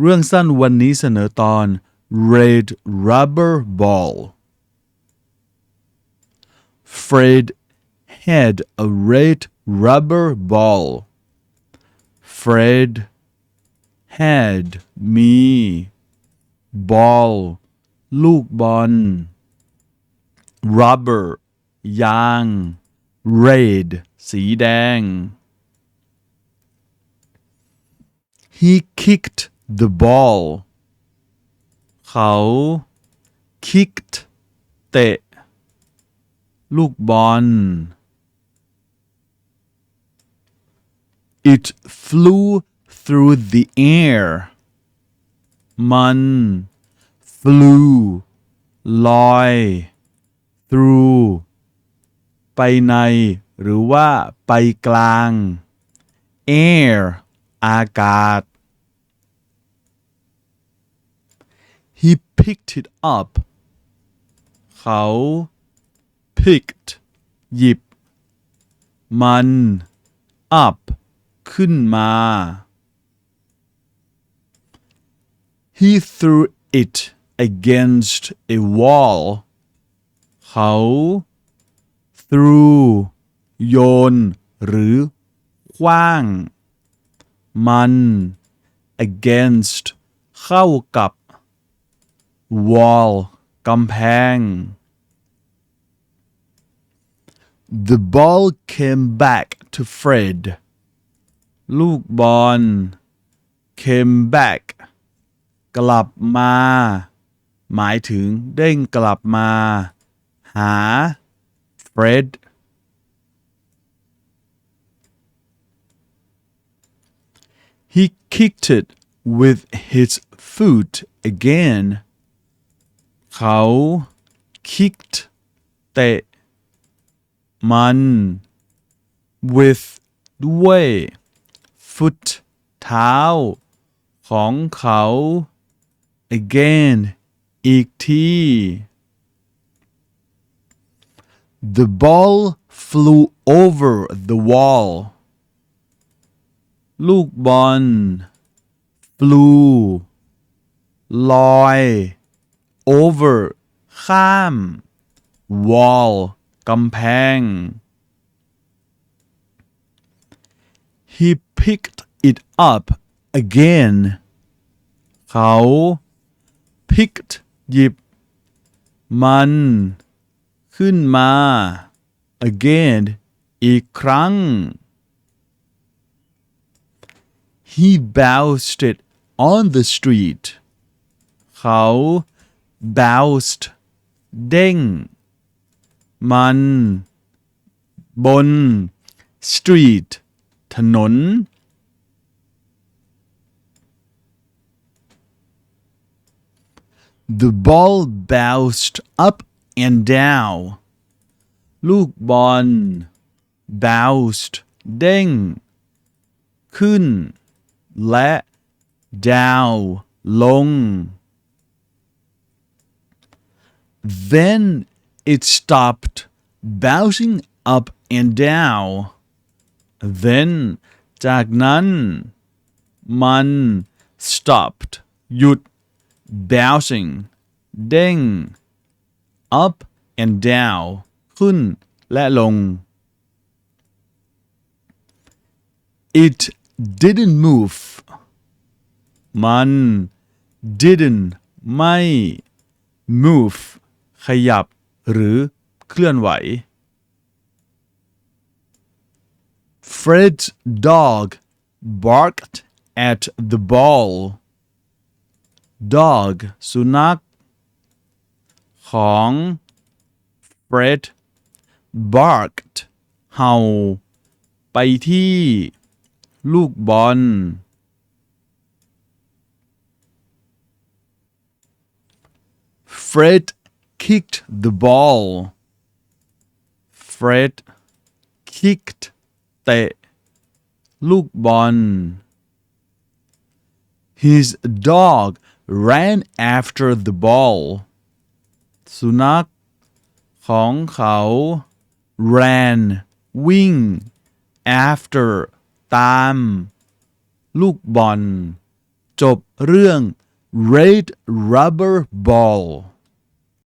เรื่องสั้นวันนี้เสนอตอน Red Rubber Ball Fred had a red rubber ball Fred had me ball ลูกบอล rubber ยาง red สีแดง He kicked the ball เขา kicked เตะ ลูกบอล It flew through the air มัน flew ลอย through ไปใน หรือว่าไปกลาง air อากาศ He picked it up เขา picked หยิบ มัน up ขึ้นมา He threw it against a wall เขา threw โยน หรือขว้าง มัน against เข้ากับ wall กำแพง The ball came back to Fred ลูกบอล came back กลับมา หมายถึงเด้งกลับมา หา Fred He kicked it with his foot again เขา kicked เตะ มัน with ด้วย foot เท้า ของเขา again อีกที The ball flew over the wall ลูกบอล flew ลอย over ข้าม wall กำแพง He picked it up again เขา picked หยิบ มัน ขึ้นมา again อีกครั้ง He bounced it on the street เขา bounced เด้ง มัน บน street ถนน The ball bounced up and down ลูกบอล bounced เด้ง ขึ้น และ down ลง Then it stopped bouncing up and down then จากนั้น มัน stopped หยุด bouncing เด้ง up and down ขึ้น และลง It didn't move มัน didn't ไม่ move ขยับ หรือเคลื่อนไหว Fred's dog barked at the ball. Dog สุนัขของ Fred barked เห่า ไปที่ ลูกบอล Fred kicked the ball. Fred kicked เตะ ลูกบอล His dog ran after the ball. สุนัข ของเขา ran วิ่ง after ตาม ลูกบอล จบเรื่อง Red Rubber Ball